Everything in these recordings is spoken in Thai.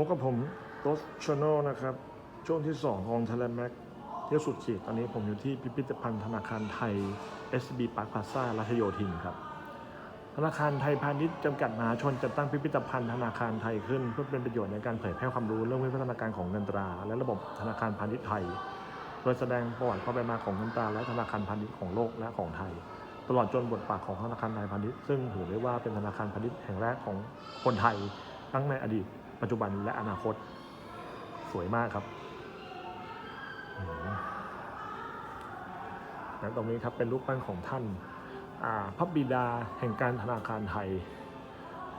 พบกับผมโรสชานอลนะครับ ช่วงที่ 2 ของ Thailand Mac เที่ยวสุดขีดตอนนี้ผมอยู่ที่พิพิธภัณฑ์ธนาคารไทย SB Park Plaza รัชโยธินครับ ธนาคารไทยพาณิชย์จำกัดมหาชนจัดตั้งพิพิธภัณฑ์ธนาคารไทยขึ้น เพื่อเป็นประโยชน์ในการเผยแพร่ความรู้เรื่องวิวัฒนาการของเงินตรา และระบบธนาคารพาณิชย์ไทย โดยแสดงประวัติความเป็นมาของเงินตราและธนาคารพาณิชย์ของโลกและของไทย ตลอดจนบทบาทของธนาคารไทยพาณิชย์ซึ่งถือได้ว่าเป็นธนาคารพาณิชย์แห่งแรกของคนไทยทั้งในอดีต ปัจจุบันและอนาคตสวยมากครับอืมและตรงนี้ครับเป็นรูปปั้นของท่านาพระบิดาแห่งการธนาคารไทย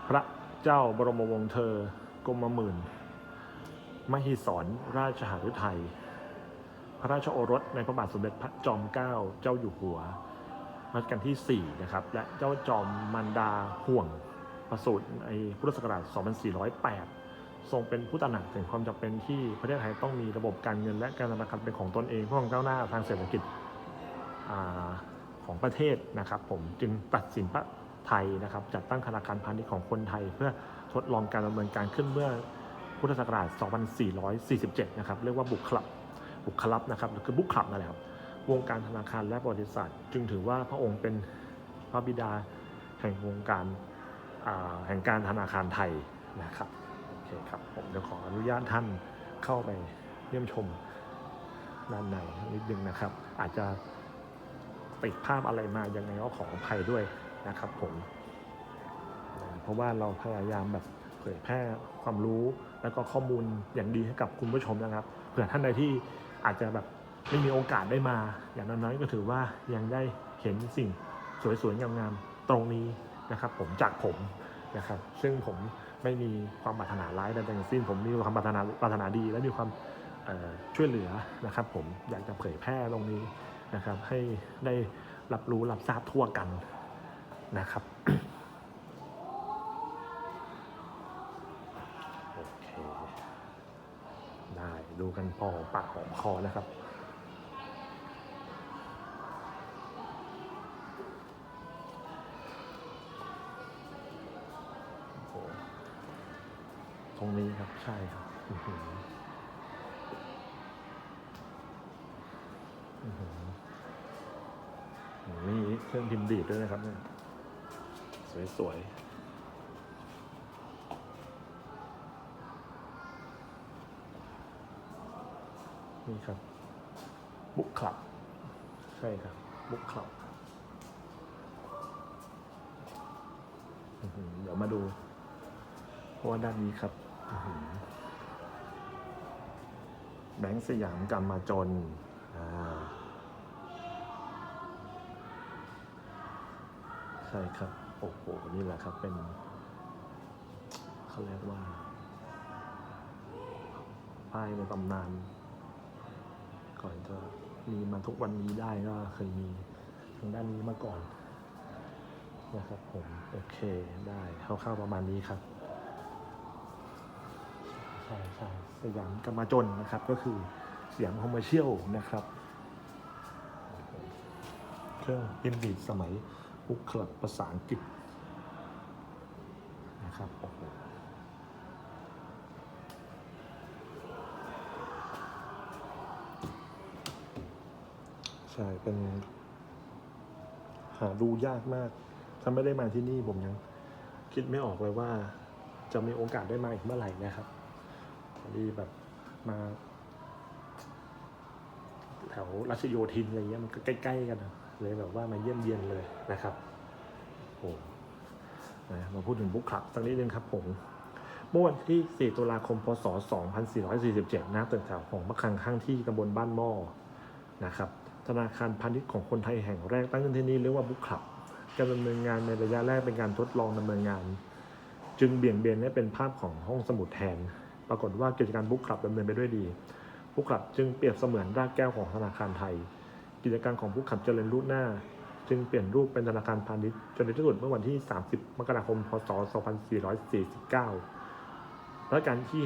พระเจ้าบรมวงศ์เธอกรมหมื่น มหิศรราชหฤทัย พระราชโอรสในพระบาทสมเด็จพระจอมเกล้าเจ้าอยู่หัวรัชกาลที่ 4 นะครับ และเจ้าจอมมันดาห่วงประสูติในพุทธศักราช 2408 ทรงเป็นผู้ตระหนักถึงความจำเป็นที่ประเทศไทยต้องมีระบบการเงินและการธนาคารเป็นของตนเองเพื่อความก้าวหน้าทางเศรษฐกิจของประเทศนะครับผมจึงตัดสินพระไทยนะครับจัดตั้งธนาคารพาณิชย์ของคนไทย เพื่อทดลองการดำเนินการขึ้นเมื่อพุทธศักราช 2447 นะครับเรียกว่าบุกคลับบุคลับนะครับคือบุคลับนั่นแหละครับวงการธนาคารและบริษัทจึงถือว่าพระองค์เป็นพระบิดาแห่งวงการแห่งการธนาคารไทยนะครับ เคครับผมจะขออนุญาตท่านเข้าไปเยี่ยมชมด้านในนิดนึงนะครับ อาจจะติดภาพอะไรมายังไงก็ขออภัยด้วยนะครับผม เพราะว่าเราพยายามแบบเผยแพร่ความรู้แล้วก็ข้อมูลอย่างดีให้กับคุณผู้ชมนะครับ เผื่อท่านใดที่อาจจะแบบไม่มีโอกาสได้มา อย่างน้อยๆก็ถือว่ายังได้เห็นสิ่งสวยๆงามๆตรงนี้นะครับ ผมจากผมนะครับ ซึ่งผม ไม่มีความปรารถนาร้ายใดๆทั้งสิ้นผมมีความปรารถนาปรารถนาดี และมีความช่วยเหลือนะครับ ผมอยากจะเผยแพร่ตรงนี้นะครับ ให้ได้รับรู้รับทราบทั่วกันนะครับโอเคได้ดูกันพอปากหอมคอนะครับ ตรงนี้ครับใช่ครับอื้อหืออื้อหือมีเครื่องพิมพ์ดีดด้วยนะครับเนี่ย สวยๆนี่ครับ บุกคลับ ใช่ครับ บุกคลับ เดี๋ยวมาดู เพราะว่าด้านนี้ครับ แบงค์สยามกรรมาจนาใช่ครับ โอ้โห นี่แหละครับเป็นเขาเรียกว่า ป้ายในตำนาน ก่อนจะมีมาทุกวันนี้ได้ก็เคยมีทางด้านนี้มาก่อนนะครับผม โอเคได้คร่าวๆประมาณนี้ครับ ใช่ใช่สยามกรรมาจนนะครับ ก็คือสยามคอมเมอร์เชียลนะครับ เครื่องพิมพ์ดีดสมัยบุกคลับภาษาอังกฤษนะครับโอ้โหใช่เป็น หาดูยากมาก ถ้าไม่ได้มาที่นี่ผมยัง คิดไม่ออกเลยว่าจะมีโอกาสได้มาอีกเมื่อไหร่นะครับ ดีแบบมา แถวรัชโยธินอะไรเงี้ยมันก็ใกล้ๆกันนะเลยแบบว่ามาเยี่ยมเยียนเลยนะครับโอ้นะมาพูดถึงบุ๊คคลับสักนิดนึงครับผม เมื่อวันที่ 4 ตุลาคม พศ 2447 นะตึกแถวของมะคังข้างที่ตำบลบ้านหม้อนะครับธนาคารพาณิชย์ของคนไทยแห่งแรกตั้งขึ้นที่นี่เรียกว่าบุ๊คคลับการดำเนินงานในระยะแรกเป็นการทดลองดำเนินงาน จึงเบี่ยงเบนให้เป็นภาพของห้องสมุดแทน ปรากฏว่ากิจการบุ๊กคลับดำเนินไปด้วยดีบุ๊กคลับจึงเปรียบเสมือนรากแก้วของธนาคารไทย กิจการของบุ๊กคลับเจริญรุ่งหน้า จึงเปลี่ยนรูปเป็นธนาคารพาณิชย์จนในที่สุดเมื่อวันที่ 30 มกราคม พศ 2449รัชกาลที่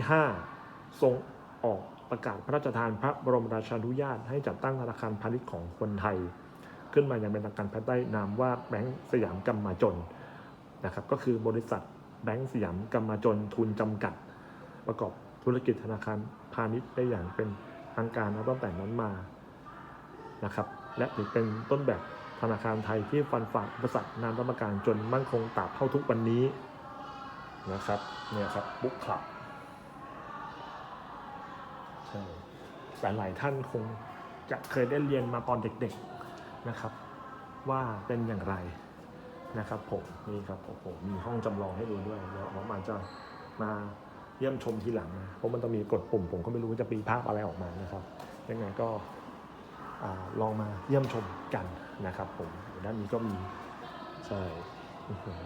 5 ทรงออกประกาศพระราชทานพระบรมราชานุญาตให้จัดตั้งธนาคารพาณิชย์ของคนไทย ขึ้นมาอย่างเป็นทางการภายใต้นามว่าแบงก์สยามกำมาจนนะครับก็คือบริษัทแบงก์สยามกำมาจนทุนจำกัด ประกอบธุรกิจธนาคารพาณิชย์ได้อย่างเป็นทางการนะตั้งแต่นั้นมานะครับ และถือเป็นต้นแบบธนาคารไทยที่ฟันฝ่าอุปสรรคนานประการจนมั่นคงตราบเท่าทุกวันนี้นะครับเนี่ยครับบุ๊กคลับใช่หลายท่านคงจะเคยได้เรียนมาตอนเด็กๆนะครับ ว่าเป็นอย่างไรนะครับผมนี่ครับโอ้โหมีห้องจำลองให้ดูด้วยแล้วน้องมันจะมา เยี่ยมชมทีหลังนะเพราะมันต้องมีกดปุ่มผมก็ไม่รู้ว่าจะปีภาพอะไรออกมานะครับยังไงก็อาลองมาเยี่ยมชมกันนะครับ ผมด้านนี้ก็มีใช่อื้อหือ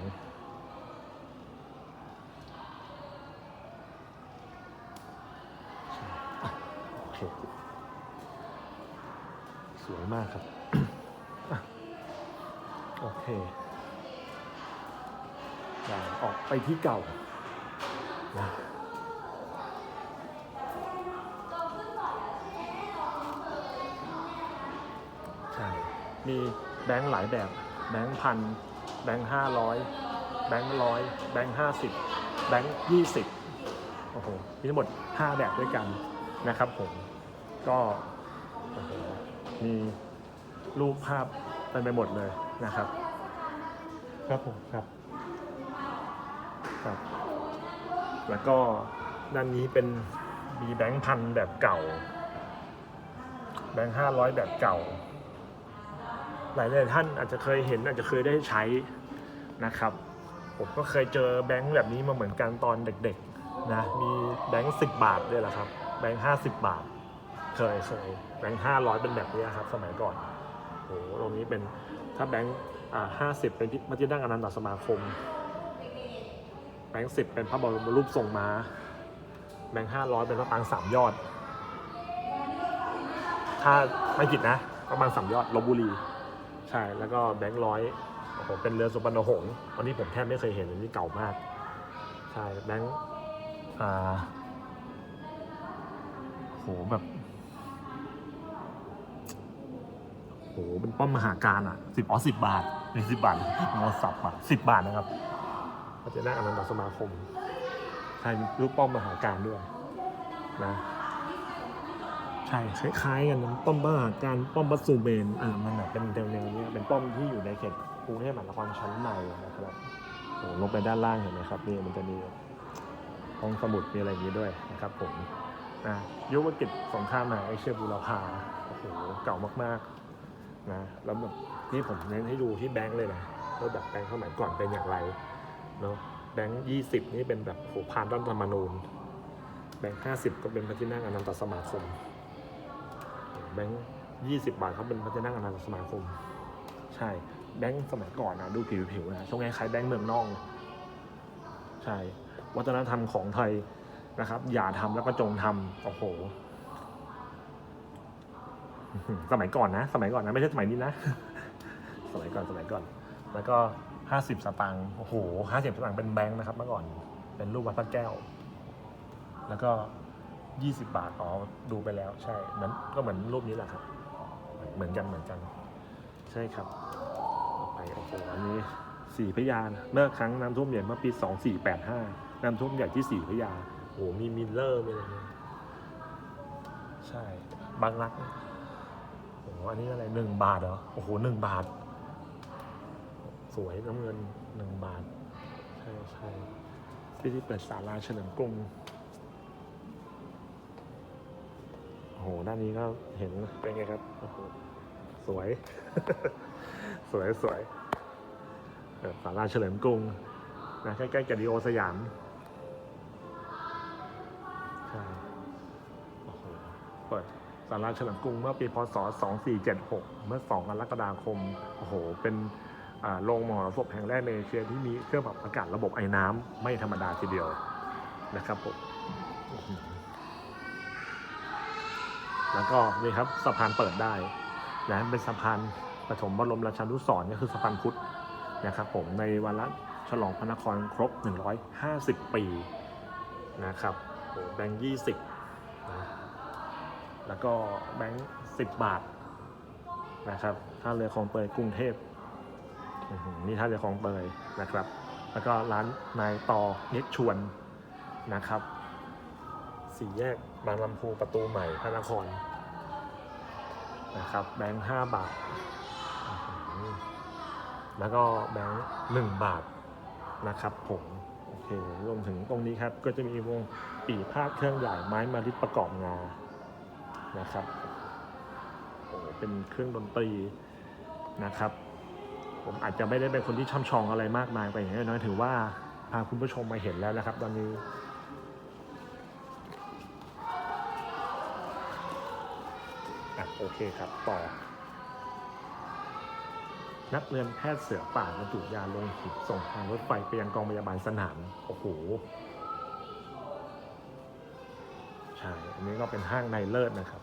ใช่อะโอเคสวยมากครับอะโอเคได้ออกไปที่เก่านะใช่ มีแบงค์หลายแบบ แบงค์พัน แบงค์ห้าร้อยแบงค์ร้อยแบงค์ห้าสิบแบงค์ยี่สิบโอ้โห มีทั้งหมดห้าแบบด้วยกันนะครับผม ก็โอ้โหมีรูปภาพเต็มไปหมดเลยนะครับ ครับผมครับครับ แล้วก็ด้านนี้เป็นมีแบงค์พันแบบเก่า แบงค์ห้าร้อยแบบเก่า หลายๆท่านอาจจะเคยเห็นอาจจะเคยได้ใช้นะครับ ผมก็เคยเจอแบงค์แบบนี้มาเหมือนกันตอนเด็กๆนะมีแบงค์สิบบาทด้วยแหละครับแบงค์ห้าสิบบาท เคยเคยแบงค์ห้าร้อยเป็นแบบนี้ครับ สมัยก่อนโอ้โหตรงนี้เป็นถ้าแบงค์อ่าห้าสิบเป็นที่มัจจิดังอนันตสมาคม แบงค์สิบเป็นพระบรมรูปทรงม้า แบงค์ห้าร้อยเป็นพระปางสามยอด ถ้าไม่ผิดนะพระปางสามยอดลบบุรี ใช่แล้วก็แบงค์ร้อยโอ้โหเป็นเรือสุพรรณหงษ์วันนี้ผมแทบไม่เคยเห็นอันนี้เก่ามาก ใช่แบงค์อ่าโหแบบโหเป็นป้อมมหาการอะสิบอ๋อสิบบาทในสิบบาทมอสับอะสิบบาทนะครับพระเจ้าหน้าอนันตสมาคมใช่รูปป้อมมหาการด้วยนะ ใช่คล้ายๆกันนะป้อมมหาการป้อมบัสซูเมนอ่ามันแบบเป็นแนวๆนี้ยเป็นป้อมที่อยู่ในเขตกรุงเทพมหานครชั้นในนะครับโอ้ลงไปด้านล่างเห็นไหมครับนี่มันจะมีห้องสมุดมีอะไรอย่างนี้ด้วยนะครับผมอะยุวกิจสงครามมหาเอเชียบูรพาโอ้โหเก่ามากๆนะแล้วแบบนี่ผมเน้นให้ดูที่แบงค์เลยนะว่าแบบแบงค์สมัยก่อนเป็นอย่างไรเนาะแบงค์ยี่สิบนี่เป็นแบบโหพานรัฐธรรมนูญแบงค์ห้าสิบก็เป็นพระที่นั่งอนันตสมาคม แบงค์ยี่สิบบาทเขาเป็นพระเจ้านั่งอนันตสมาคม ใช่ แบงค์สมัยก่อนนะดูผิวๆนะช่วงนี้คล้ายแบงค์เมืองนอกใช่ วัฒนธรรมของไทยนะครับ อย่าทำแล้วก็จงทำโอ้โห สมัยก่อนนะ สมัยก่อนนะ ไม่ใช่สมัยนี้นะ สมัยก่อนสมัยก่อน แล้วก็ห้าสิบสตางค์โอ้โหห้าสิบสตางค์เป็นแบงค์นะครับเมื่อก่อน เป็นรูปวัดพระแก้ว แล้วก็ 20 บาท อ๋อ ดูไปแล้วใช่เหมือนก็เหมือนรูปนี้แหละครับ เหมือนกันเหมือนกัน ใช่ครับต่อไปโอ้โหอันนี้สี่พระยานะเมื่อครั้งน้ำท่วมใหญ่เมื่อปี 2485 น้ำท่วมใหญ่ที่สี่พระยาโอ้โหมีมิลเลอร์มีอะไรเนี่ยใช่ บางรักโอ้โหอันนี้อะไรหนึ่งบาทเหรอ โอ้โหหนึ่งบาท สวยน้ำเงินหนึ่งบาท ใช่ใช่ที่ที่เปิดศาลาเฉลิมกรุง หด้านนี้ก็เห็นเป็นไงครับโอ้โหสวย สวยสวยเอ่อศาลาเฉลิมกรุงนะใกล้ๆกับดีโอสยามใช่โอ้โหเปิดศาลาเฉลิมกรุงเมื่อปีพศ 2476 เมื่อ 2 กรกฎาคม โอ้โห เป็นอ่าโรงมหรสพแห่งแรกในเอเชียที่มีเครื่องปรับอากาศระบบไอ้น้ำไม่ธรรมดาทีเดียวนะครับผมอื้อหือ แล้วก็นี่ครับสะพานเปิดได้นะเป็นสะพานปฐมบรมราชานุสรณ์ก็คือสะพานพุทธนะครับผมในวันละฉลองพระนครครบ 150 ปีนะครับแบงค์20นะแล้วก็แบงค์10บบาทนะครับท่าเรือคลองเตยกรุงเทพนี่ท่าเรือคลองเตยนะครับ แล้วก็ร้านนายต่อเน็กชวนนะครับ สี่แยกบางลำพูประตูใหม่พระนคร นะครับแบงค์ห้าบาท แล้วก็แบงค์หนึ่งบาทนะครับผมโอเครวมถึงตรงนี้ครับก็จะมีวงปีพาดเครื่องใหญ่ไม้มาริดประกอบงานะครับโอ้เป็นเครื่องดนตรีนะครับ ผมอาจจะไม่ได้เป็นคนที่ช่ำชองอะไรมากมายไปอย่างน้อยถือว่าพาคุณผู้ชมมาเห็นแล้วนะครับ ตอนนี้ อะโอเคครับต่อ นักเรียนแพทย์เสือป่าบรรจุยาลงหีบส่งทางรถไฟไปยังกองพยาบาลสนามโอ้โหใช่อันนี้ก็เป็นห้างในเลิศนะครับ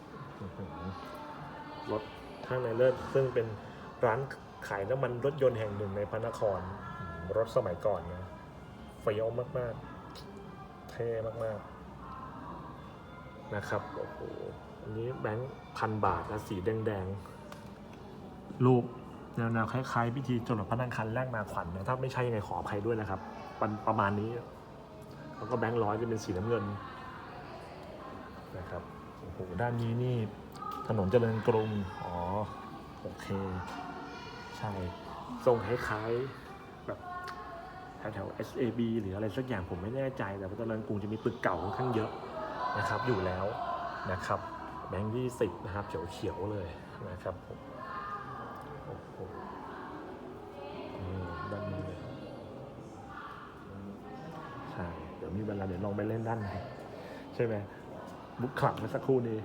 รถห้างในเลิศซึ่งเป็นร้านขายน้ำมันรถยนต์แห่งหนึ่งในพระนคร รถสมัยก่อนนะเฟี้ยวมาก ๆ เท่มาก ๆ นะครับ โอ้โห แบงค์พันบาทนะสีแดงๆ รูปแนวๆคล้ายๆพิธีจรดพระนังคันแรกนาขวัญนะถ้าไม่ใช่ยังไงขออภัยด้วยนะครับประประมาณนี้ แล้วก็แบงค์ร้อยจะเป็นสีน้ำเงินนะครับโอ้โหด้านนี้นี่ถนนเจริญกรุงอ๋อโอเค ใช่ทรงคล้ายๆแบบแถวๆ SAB หรืออะไรสักอย่างผมไม่แน่ใจ แต่ว่าเจริญกรุงจะมีตึกเก่าค่อนข้างเยอะนะครับ อยู่แล้วนะครับ แบงค์ยี่สิบนะครับเขียวๆเลยนะครับผมโอ้โหนี่ด้านนี้เลยใช่เดี๋ยวมีเวลาเดี๋ยวลองไปเล่นด้านในใช่ไหมบุกคลับเมื่อสักครู่นี้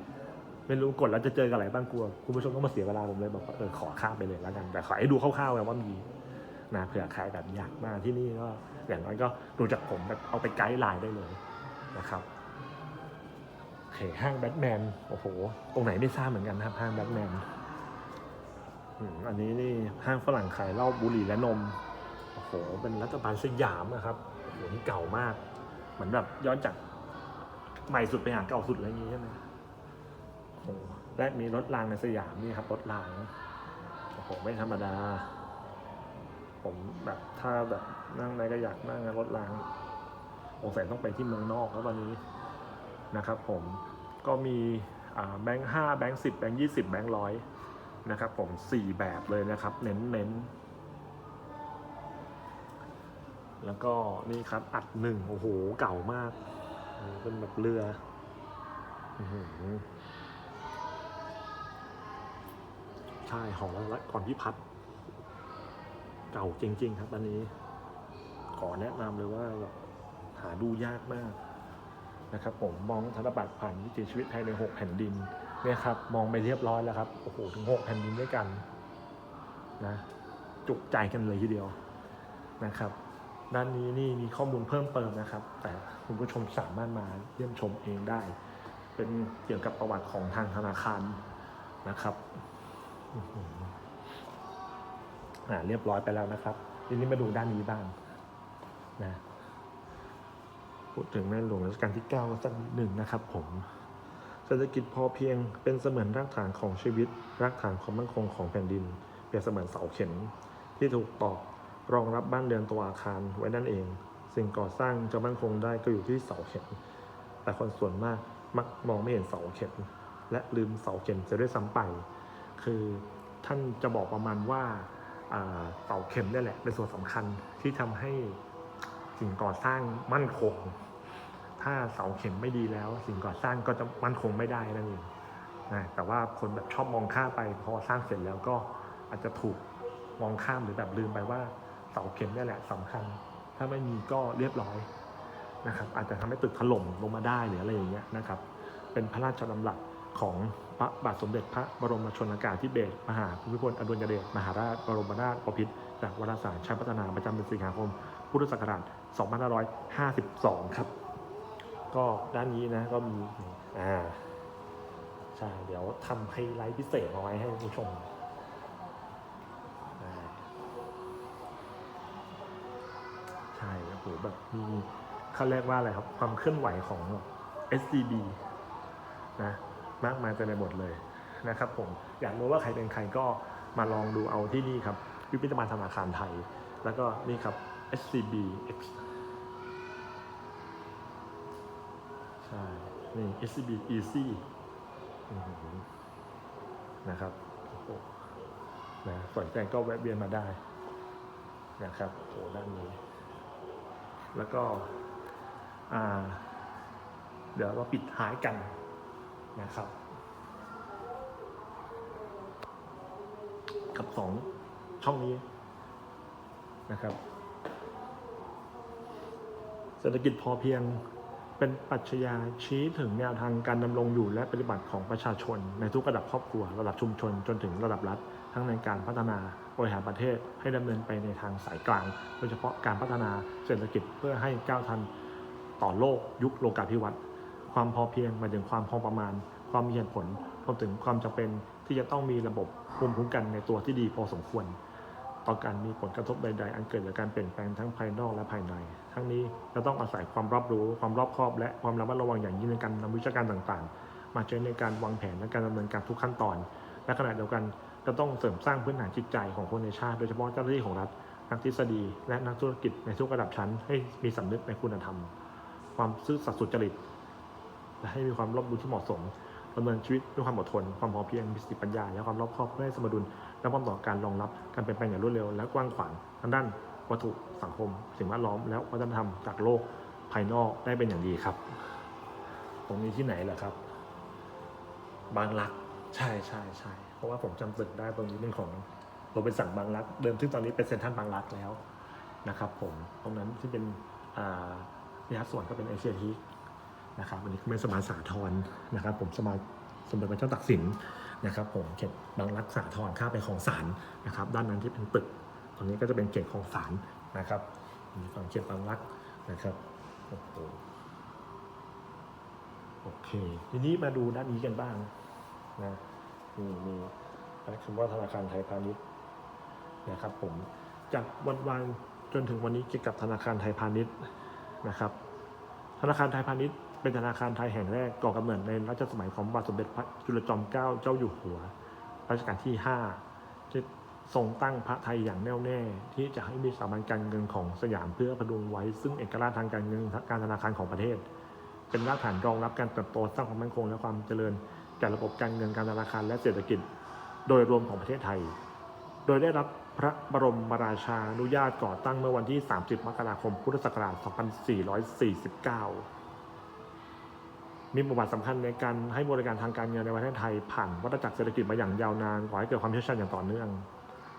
ไม่รู้กดแล้วจะเจอกับอะไรบ้างกลัว คุณผู้ชมต้องมาเสียเวลาผมเลยบอกเออขอข้ามไปเลยแล้วกัน แต่ขอให้ดูคร่าวๆไงว่ามีนะเผื่อใครแบบอยากมาที่นี่ก็อย่างน้อยก็ดูจากผมแบบเอาไปไกด์ไลน์ได้เลยนะครับ เคห้างแบทแมนโอ้โหตรงไหนไม่ทราบเหมือนกันนะครับ ห้างแบทแมนอันนี้นี่ห้างฝรั่งขายเหล้าบุหรี่และนมโอ้โหเป็นรัฐบาลสยามนะครับโอ้โหนี่เก่ามาก เหมือนแบบย้อนจากใหม่สุดไปหาเก่าสุดอะไรอย่างงี้ใช่ไหมโอ้โหและมีรถรางในสยามนี่ครับรถรางโอ้โหไม่ธรรมดา ผมแบบถ้าแบบนั่งในก็อยากนั่งนรถรางสงสัยต้องไปที่เมืองนอกแล้วตอนนี้นะครับผม ก็มีแบงค์ห้าแบงค์สิบแบงค์ยี่สิบแบงค์ร้อยนะครับผมสี่แบบเลยนะครับ เน้นเน้นแล้วก็นี่ครับอัดหนึ่งโอ้โหเก่ามากเป็นแบบเรือใช่หอละก่อนพิพัฒน์เก่าจริง ๆ ครับอันนี้ ขอแนะนำเลยว่าหาดูยากมาก นะครับผมมองธนบัตรผ่านวิถีชีวิตไทยในหกแผ่นดินเนี่ยครับมองไปเรียบร้อยแล้วครับโอ้โหถึงหกแผ่นดินด้วยกันนะจุใจกันเลยทีเดียวนะครับด้านนี้นี่มีข้อมูลเพิ่มเติมนะครับ แต่คุณผู้ชมสามารถมาเยี่ยมชมเองได้ เป็นเกี่ยวกับประวัติของทางธนาคารนะครับอ่าเรียบร้อยไปแล้วนะครับทีนี้มาดูด้านนี้บ้างนะ พูดถึงในหลวงรัชกาลที่9ก้าสักนิดหนึ่งนะครับผมเศรษฐกิจพอเพียงเป็นเสมือนรากฐานของชีวิต รากฐานความมั่นคงของแผ่นดิน เปรียบเสมือนเสาเข็ม ที่ถูกตอกรองรับบ้านเรือนตัวอาคารไว้นั่นเอง สิ่งก่อสร้างจะมั่นคงได้ก็อยู่ที่เสาเข็ม แต่คนส่วนมากมักมองไม่เห็นเสาเข็ม และลืมเสาเข็มจะด้วยซ้ำไป คือท่านจะบอกประมาณว่าอ่าเสาเข็มนี่แหละเป็นส่วนสำคัญที่ทำให้สิ่งก่อสร้างมั่นคง ถ้าเสาเข็มไม่ดีแล้ว สิ่งก่อสร้างก็จะมั่นคงไม่ได้นั่นเองนะแต่ว่าคนแบบชอบมองข้ามไปพอสร้างเสร็จแล้วก็อาจจะถูกมองข้ามหรือแบบลืมไปว่าเสาเข็มนี่แหละสำคัญ ถ้าไม่มีก็เรียบร้อยนะครับ อาจจะทำให้ตึกถล่มลงมาได้หรืออะไรอย่างเงี้ยนะครับ เป็นพระราชดำรัสของพระบาทสมเด็จพระบรมชนากาธิเบศรมหาภูมิพลอดุลยเดชมหาราชบรมนาถบพิตรจากวารสารชาติพัฒนาประจำเดือนสิงหาคมพุทธศักราช 2552 ครับ ก็ด้านนี้นะก็มีอ่าใช่เดี๋ยวทำไฮไลท์พิเศษเอาไว้ให้ผู้ชมใช่โอ้โหแบบมีเขาเรียกว่าอะไรครับ ความเคลื่อนไหวของ SCB นะมากมายเต็มไปหมดเลยนะครับผมอยากรู้ว่าใครเป็นใครก็มาลองดูเอาที่นี่ครับพิพิธภัณฑ์ธนาคารไทย แล้วก็นี่ครับ SCB X ใช่ นี่ SCB Easy อื้อหือนะครับโอ้โหนะสนใจก็แวะเวียนมาได้ นะครับโอ้ด้านนี้ แล้วก็อ่า เดี๋ยวเราปิดท้ายกันนะครับ กับสองช่องนี้นะครับ เศรษฐกิจพอเพียง เป็นปรัชญาชี้ถึงแนวทางการดำรงอยู่และปฏิบัติของประชาชน ในทุกระดับครอบครัว ระดับชุมชน จนถึงระดับรัฐ ทั้งในการพัฒนาบริหารประเทศให้ดำเนินไปในทางสายกลาง โดยเฉพาะการพัฒนาเศรษฐกิจเพื่อให้ก้าวทันต่อโลกยุคโลกาภิวัตน์ความพอเพียงหมายถึงความพอประมาณ ความมีเหตุผลรวมถึงความจำเป็นที่จะต้องมีระบบภูมิคุ้มกันในตัวที่ดีพอสมควร ต่อการมีผลกระทบใด ๆ อันเกิดจากการเปลี่ยนแปลงทั้งภายนอกและภายใน ทั้งนี้จะต้องอาศัยความรอบรู้ ความรอบคอบ และความระมัดระวังอย่างยิ่งในการนำวิชาการต่างๆ มาใช้ในการวางแผนและการดำเนินการทุกขั้นตอน และขณะเดียวกันก็ต้องเสริมสร้างพื้นฐานจิตใจของคนในชาติ โดยเฉพาะเจ้าหน้าที่ของรัฐ นักทฤษฎี และนักธุรกิจในทุกระดับชั้น ให้มีสำนึกในคุณธรรม ความซื่อสัตย์สุจริต และให้มีความรอบรู้ที่เหมาะสม ดำเนินชีวิตด้วยความอดทน ความพอเพียงมีสติปัญญา และความรอบคอบเพื่อให้สมดุลและพร้อมต่อการรองรับการเปลี่ยนแปลงอย่างรวดเร็ว และกว้างขวางทางด้านวัตถุสังคม สิ่งแวดล้อม และวัฒนธรรมจากโลกภายนอกได้เป็นอย่างดีครับ ตรงนี้ที่ไหนล่ะครับ บางรักใช่ใช่ใช่เพราะว่าผมจำตึกได้ตรงนี้เป็นของโรเป็นสั่งบางรัก เดิมที่ตอนนี้เป็นเซ็นทรัลบางรักแล้วนะครับ ผมตรงนั้นที่เป็นอ่านิทัศน์ส่วนก็เป็นเอเชียที นะครับอันนี้คือเป็นสมาสาทรนะครับ ผมสมาสมเด็จพระเจ้าตากสินนะครับ ผมเขตบางรักสาทรข้าไปของศาลนะครับ ด้านนั้นที่เป็นตึกตรงนี้ก็จะเป็นเขตของศาลนะครับมีฝั่งเขตบางรักนะครับโอ้โหโอเค ทีนี้มาดูด้านนี้กันบ้างนะมีมีคำว่าธนาคารไทยพาณิชย์นะครับ ผมจากวันวานจนถึงวันนี้เกี่ยวกับธนาคารไทยพาณิชย์นะครับ ธนาคารไทยพาณิชย์ เป็นธนาคารไทยแห่งแรกก่อกำเนิดในรัชสมัยของพระบาทสมเด็จพระจุลจอมเกล้าเจ้าอยู่หัวรัชกาลที่5ที่ทรงตั้งพระไทยอย่างแน่วแน่ ที่จะให้มีสถาบันการเงินของสยามเพื่อพดุงไว้ ซึ่งเอกราชทางการเงินการธนาคารของประเทศ เป็นรากฐานรองรับการเติบโตสร้างความมั่นคงและความเจริญแก่ระบบการเงินการธนาคารและเศรษฐกิจ โดยรวมของประเทศไทย โดยได้รับพระบรมราชานุญาตก่อตั้งเมื่อวันที่ 30 มกราคม พุทธศักราช 2449 มีบทบาทสำคัญในการให้บริการทางการเงินในประเทศไทยผ่านวัฏจักรเศรษฐกิจมาอย่างยาวนานก่อให้เกิดความเชี่ยวชาญอย่างต่อเนื่อง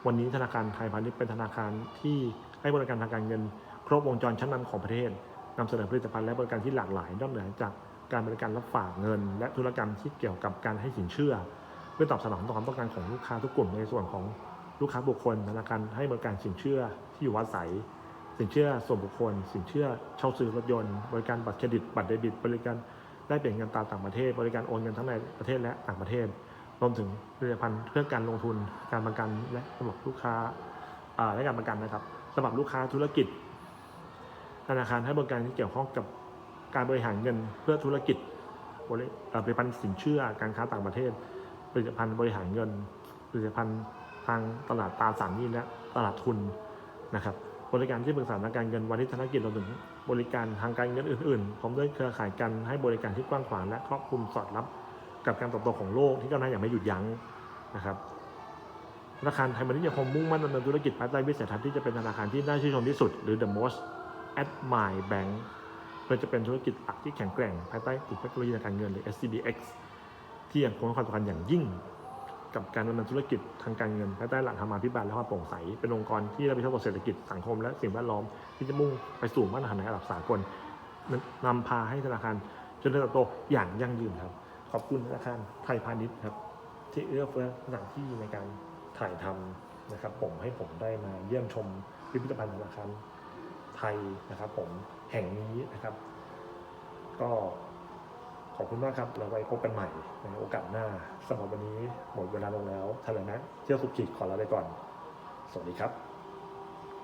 วันนี้ธนาคารไทยพาณิชย์เป็นธนาคารที่ให้บริการทางการเงิน ครบวงจรชั้นนำของประเทศนำเสนอผลิตภัณฑ์และบริการที่หลากหลายนอกเหนือจากการบริการรับฝากเงิน และธุรกรรมที่เกี่ยวกับการให้สินเชื่อ เพื่อตอบสนองต่อความต้องการของลูกค้าทุกกลุ่มในส่วนของลูกค้าบุคคล ธนาคารให้บริการสินเชื่อที่อยู่อาศัย สินเชื่อส่วนบุคคล สินเชื่อเช่าซื้อรถยนต์ บริการบัตรเครดิตบัตรเดบิต บริการ ได้เปลี่ยนเงินตราต่างประเทศ บริการโอนเงินทั้งในประเทศและต่างประเทศ รวมถึงผลิตภัณฑ์เพื่อการลงทุน การประกันและสำหรับลูกค้าและการประกันนะครับสำหรับลูกค้าธุรกิจ ธนาคารให้บริการที่เกี่ยวข้องกับการบริหารเงินเพื่อธุรกิจบริผลิตภัณฑ์สินเชื่อการค้าต่างประเทศ ผลิตภัณฑ์บริหารเงิน ผลิตภัณฑ์ทางตลาดตราสารหนี้และตลาดทุนนะครับบริการที่ปรึกษาทางการเงินวันที่ธนกิจรวมถึง บริการทางการเงินอื่น ๆ พร้อมด้วยเครือข่ายการให้บริการที่กว้างขวางและครอบคลุมสอดรับกับการเติบโตของโลกที่ก้าวหน้าอย่างไม่หยุดยั้งนะครับธนาคารไทยพาณิชย์ยังคงมุ่งมั่นดำเนินธุรกิจภายใต้วิสัยทัศน์ที่จะเป็นธนาคารที่น่าชื่นชมที่สุด หรือ the most admired bank โดยจะเป็นธุรกิจหลักที่แข็งแกร่งภายใต้กลุ่มเทคโนโลยีทางการเงินหรือ SCBX ที่ยังคงให้ความสำคัญอย่างยิ่ง กับการดำเนินธุรกิจทางการเงินภายใต้หลักธรรมาภิบาลและความโปร่งใส เป็นองค์กรที่รับผิดชอบต่อเศรษฐกิจสังคมและสิ่งแวดล้อมที่จะมุ่งไปสู่มาตรฐานในระดับสากลนำพาให้ธนาคารเจริญเติบโตอย่างยั่งยืนครับ ขอบคุณธนาคารไทยพาณิชย์ครับ ที่เอื้อเฟื้อสถานที่ในการถ่ายทำนะครับ ผมให้ผมได้มาเยี่ยมชมพิพิธภัณฑ์ธนาคารไทยนะครับ ผมแห่งนี้นะครับ ก็ ขอบคุณมากครับเราไว้พบกันใหม่ในโอกาสหน้าสำหรับวันนี้หมดเวลาลงแล้วทะเลนะเที่ยวสุขขีดขอลาไปก่อน สวัสดีครับ